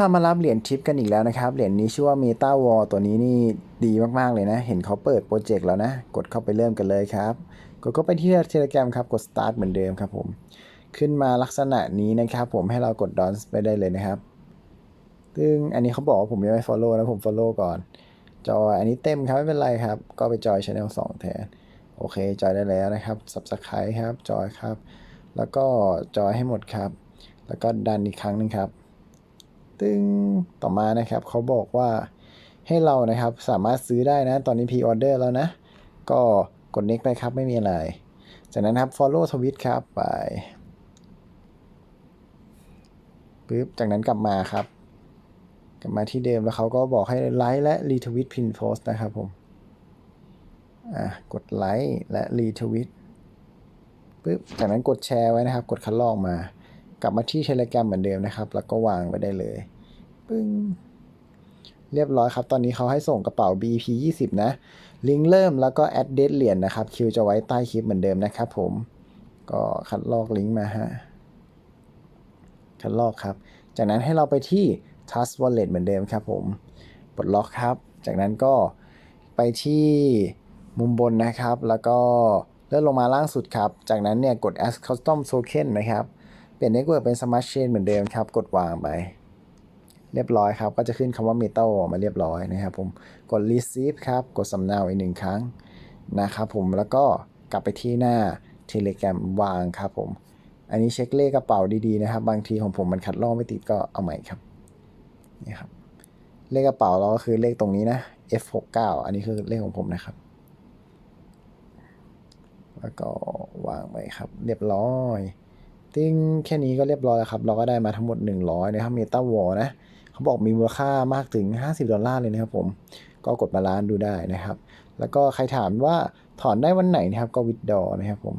ถ้ามารับเหรียญทิปกันอีกแล้วนะครับ เหรียญนี้ชื่อว่า Meta w a l ตัวนี้นี่ดีมากๆเลยนะ เห็นเขาเปิดโปรเจกต์แล้วนะ กดเข้าไปเริ่มกันเลยครับ กดเข้าไปที่เทเลกรมครับ กด start เหมือนเดิมครับผม ขึ้นมาลักษณะนี้นะครับ ผมให้เรากด dance ไปได้เลยนะครับ ซึ่งอันนี้เขาบอกว่าผมยังไม่ follow นะผม follow ก่อน จอยอันนี้เต็มครับไม่เป็นไรครับ ก็ไปจอย channel 2 แทน โอเค จอยได้แล้วนะครับ subscribe ครับ จอยครับ แล้วก็จอยให้หมดครับ แล้วก็ดันอีกครั้งหนึงครับ ตึงต่อมานะครับเขาบอกว่าให้เรานะครับสามารถซื้อได้นะ ตอนนี้ pre order แล้วนะ ก็กด next ไปครับไม่มีอะไร จากนั้นครับ follow tweet ครับไปปึ๊บจากนั้นกลับมาครับ กลับมาที่เดิมแล้วเขาก็บอกให้ไลค์และ retweet pin post นะครับผมอะกดไลค์และ retweet ปึ๊บจากนั้นกดแชร์ไว้นะครับ กดคัดลอกมา กลับมาที่ Telegram เหมือนเดิมนะครับ แล้วก็วางไว้ได้เลย ปึ้งเรียบร้อยครับ ตอนนี้เขาให้ส่งกระเป๋า BP 20 นะ ลิงก์เริ่มแล้วก็ add date เหรียญนะครับ คิวจะไว้ใต้คลิปเหมือนเดิมนะครับผม ก็คัดลอกลิงก์มาฮะ คัดลอกครับ จากนั้นให้เราไปที่ Trust Wallet เหมือนเดิมครับผมปลดล็อกครับ จากนั้นก็ไปที่มุมบนนะครับ แล้วก็เลื่อนลงมาล่างสุดครับ จากนั้นเนี่ยกด Add Custom Token นะครับ เปลี่ยน Network เป็น Smart Chain เหมือนเดิมครับ กดวางไป เรียบร้อยครับ ก็จะขึ้นคำว่า Metal มาเรียบร้อยนะครับผม กด Receive ครับ กดสำเนาอีกหนึ่งครั้งนะครับผม แล้วก็กลับไปที่หน้า Telegram วางครับผม อันนี้เช็คเลขกระเป๋าดีๆนะครับ บางทีของผมมันคัดลอกไม่ติดก็เอาใหม่ครับ นี่ครับ เลขกระเป๋าเราก็คือเลขตรงนี้นะ F69 อันนี้คือเลขของผมนะครับ แล้วก็วางไปครับ เรียบร้อยติ้งแค่นี้ก็เรียบร้อยแล้วครับ เราก็ได้มาทั้งหมด 100 นะครับเมตาวอนะ เขาบอกมีมูลค่ามากถึง 50 ดอลลาร์เลยนะครับผม ก็กดมาล้านดูได้นะครับ แล้วก็ใครถามว่าถอนได้วันไหนนะครับก็วิดดอนะครับผม